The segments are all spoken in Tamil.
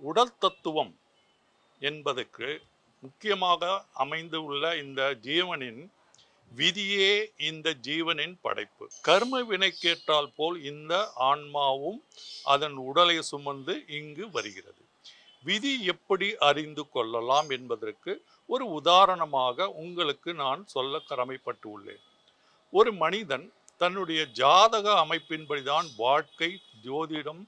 உடல் தத்துவம் என்பதற்கு முக்கியமாக அமைந்து உள்ள இந்த ஜீவனின் விதியே இந்த ஜீவனின் படைப்பு. கர்ம வினைக்கேற்றால் போல் இந்த ஆன்மாவும் அதன் உடலை சுமந்து இங்கு வருகிறது. விதி எப்படி அறிந்து கொள்ளலாம் என்பதற்கு ஒரு உதாரணமாக உங்களுக்கு நான் சொல்ல கடமைப்பட்டு உள்ளேன் ஒரு மனிதன் தன்னுடைய ஜாதக அமைப்பின்படிதான் வாழ்க்கை ஜோதிடம்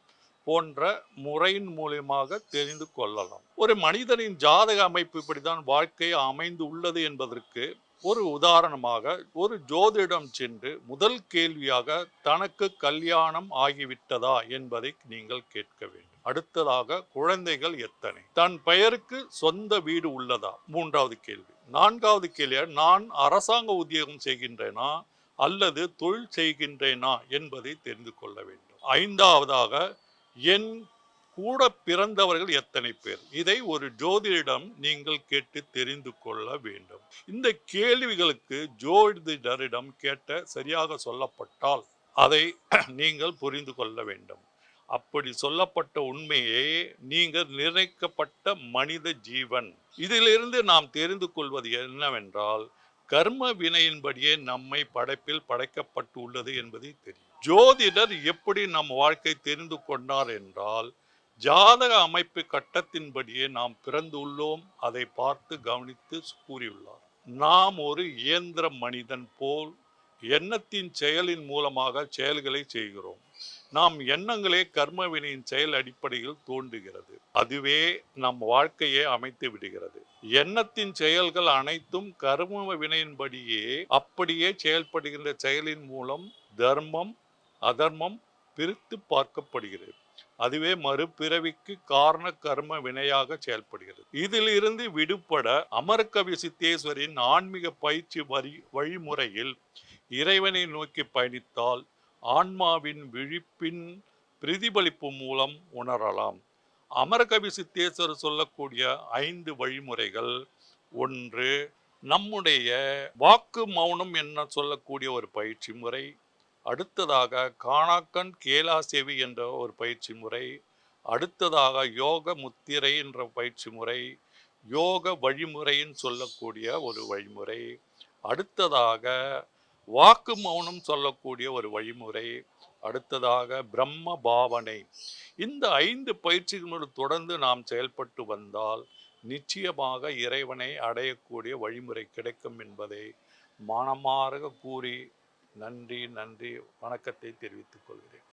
போன்ற முறையின் மூலியமாக தெரிந்து கொள்ளலாம். ஒரு மனிதனின் ஜாதக அமைப்பு இப்படிதான் வாழ்க்கை அமைந்து உள்ளது என்பதற்கு ஒரு உதாரணமாக ஒரு ஜோதிடம் சென்று முதல் கேள்வியாக தனக்கு கல்யாணம் ஆகிவிட்டதா என்பதை நீங்கள் கேட்க வேண்டும். அடுத்ததாக குழந்தைகள் எத்தனை? தன் பெயருக்கு சொந்த வீடு உள்ளதா? மூன்றாவது கேள்வி. நான்காவது கேள்வியா நான் அரசாங்க உத்தியோகம் செய்கின்றேனா? அல்லது தொழில் செய்கின்றேனா? என்பதை தெரிந்து கொள்ள வேண்டும். ஐந்தாவதாக என் கூட பிறந்தவர்கள் எத்தனை பேர்? இதை ஒரு ஜோதிடம் நீங்கள் கேட்டு தெரிந்து கொள்ள வேண்டும். இந்த கேள்விகளுக்கு ஜோதிடரிடம் கேட்ட சரியாக சொல்லப்பட்டால் அதை நீங்கள் புரிந்து கொள்ள வேண்டும். அப்படி சொல்லப்பட்ட உண்மையே நீங்கள் நிர்ணயிக்கப்பட்ட மனித ஜீவன். இதிலிருந்து நாம் தெரிந்து கொள்வது என்னவென்றால் கர்ம வினையின்படியே நம்மை படைப்பில் படைக்கப்பட்டு உள்ளது என்பதை தெரியும். ஜோதிடர் எப்படி நம் வாழ்க்கை தெரிந்து கொண்டார் என்றால் ஜாதக அமைப்பு கட்டத்தின்படியே நாம் பிறந்துள்ளோம் அதை பார்த்து கவனித்து கூறியுள்ளார். நாம் ஒரு இயந்திர மனிதன் போல் எண்ணத்தின் செயலின் மூலமாக செயல்களை செய்கிறோம். நாம் எண்ணங்களே கர்மவினையின் செயல் அடிப்படையில் தோன்றுகிறது. அதுவே நம் வாழ்க்கையை அமைத்து விடுகிறது. எண்ணத்தின் செயல்கள் அனைத்தும் கர்ம வினையின்படியே அப்படியே செயல்படுகின்ற செயலின் மூலம் தர்மம் அதர்மம் பிரித்து பார்க்கப்படுகிறது. அதுவே மறுபிறவிக்கு காரண கர்ம வினையாக செயல்படுகிறது. இதிலிருந்து விடுபட அமரகவி சித்தேஸ்வரின் ஆன்மீக பயிற்சி வரி வழிமுறையில் இறைவனை நோக்கி பயணித்தால் ஆன்மாவின் விழிப்பின் பிரதிபலிப்பு மூலம் உணரலாம். அமரகவி சித்தேஸ்வரர் சொல்லக்கூடிய ஐந்து வழிமுறைகள். ஒன்று நம்முடைய வாக்கு மௌனம் என்ன சொல்லக்கூடிய ஒரு பயிற்சி முறை. அடுத்ததாக காணாக்கண் கேலாசேவி என்ற ஒரு பயிற்சி முறை. அடுத்ததாக யோக முத்திரை என்ற பயிற்சி முறை. யோக வழிமுறைன்னு சொல்லக்கூடிய ஒரு வழிமுறை. அடுத்ததாக வாக்கு மௌனம் சொல்லக்கூடிய ஒரு வழிமுறை. அடுத்ததாக பிரம்ம பாவனை. இந்த ஐந்து பயிற்சிகளோடு தொடர்ந்து நாம் செயல்பட்டு வந்தால் நிச்சயமாக இறைவனை அடையக்கூடிய வழிமுறை கிடைக்கும் என்பதை மனமாற கூறி நன்றி நன்றி. வணக்கத்தை தெரிவித்துக் கொள்கிறேன்.